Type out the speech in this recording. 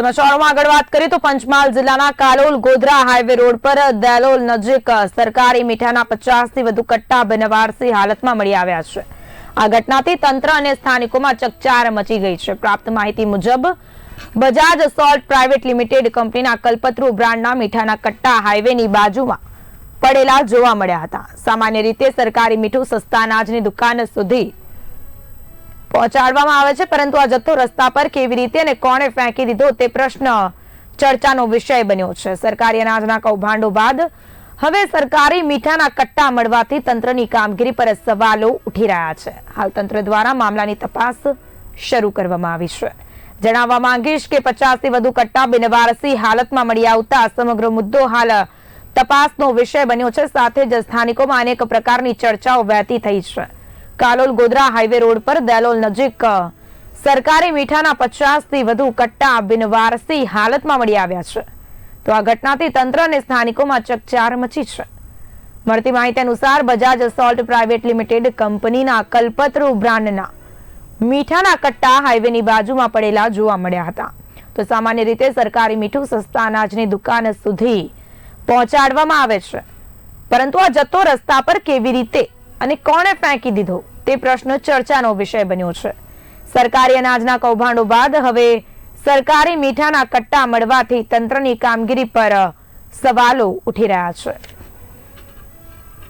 સમાચારોમાં આગળ વાત કરીએ તો પંચમહાલ જિલ્લાના કાલોલ ગોધરા હાઈવે રોડ પર દેલોલ નજીક સરકારી મીઠાના પચાસથી વધુ કટ્ટા બનવારસી હાલતમાં મળી આવ્યા છે. આ ઘટનાથી તંત્ર અને સ્થાનિકોમાં ચકચાર મચી ગઈ છે. પ્રાપ્ત માહિતી મુજબ, બજાજ સોલ્ટ પ્રાઇવેટ લિમિટેડ કંપનીના કલ્પતરુ બ્રાન્ડના મીઠાના કટ્ટા હાઈવેની બાજુમાં પડેલા જોવા મળ્યા હતા. સામાન્ય રીતે સરકારી મીઠું સસ્તા અનાજની દુકાન સુધી પહોંચાડવામાં આવે છે, પરંતુ આ જથ્થો રસ્તા પર કેવી રીતે અને કોણે ફેંકી દીધો તે પ્રશ્ન ચર્ચાનો વિષય બન્યો છે. સરકારી અનાજના કૌભાંડો બાદ હવે સરકારી મીઠાના કટ્ટા મળવાથી તંત્રની કામગીરી પર સવાલો ઉઠી રહ્યા છે. હાલ તંત્ર દ્વારા મામલાની તપાસ શરૂ કરવામાં આવી છે. જણાવવા માંગીશ કે પચાસથી વધુ કટ્ટા બિનવારસી હાલતમાં મળી આવતા સમગ્ર મુદ્દો હાલ તપાસનો વિષય બન્યો છે. સાથે જ સ્થાનિકોમાં અનેક પ્રકારની ચર્ચાઓ વહેતી થઈ છે. કાલોલ ગોધરા હાઈવે રોડ પર દેલોલ નજીક સરકારી મીઠાના પચાસથી વધુ કટ્ટા બિનવારસી હાલતમાં મળી આવ્યા છે. તો આ ઘટનાથી તંત્ર અને સ્થાનિકોમાં ચકચાર મચી છે. મળતી માહિતી અનુસાર બજાજ સોલ્ટ પ્રાઇવેટ લિમિટેડ કંપનીના કલ્પતરુ બ્રાન્ડના મીઠાના કટ્ટા હાઈવેની બાજુમાં પડેલા જોવા મળ્યા હતા. તો સામાન્ય રીતે સરકારી મીઠું સસ્તા અનાજની દુકાન સુધી પહોંચાડવામાં આવે છે. પરંતુ આ જથ્થો રસ્તા પર કેવી રીતે અને કોણે ફેંકી દીધો તે પ્રશ્ન ચર્ચાનો વિષય બન્યો છે. સરકારી અનાજના કૌભાંડો બાદ હવે સરકારી મીઠાના કટ્ટા મળવાથી તંત્રની કામગીરી પર સવાલો ઉઠી રહ્યા છે.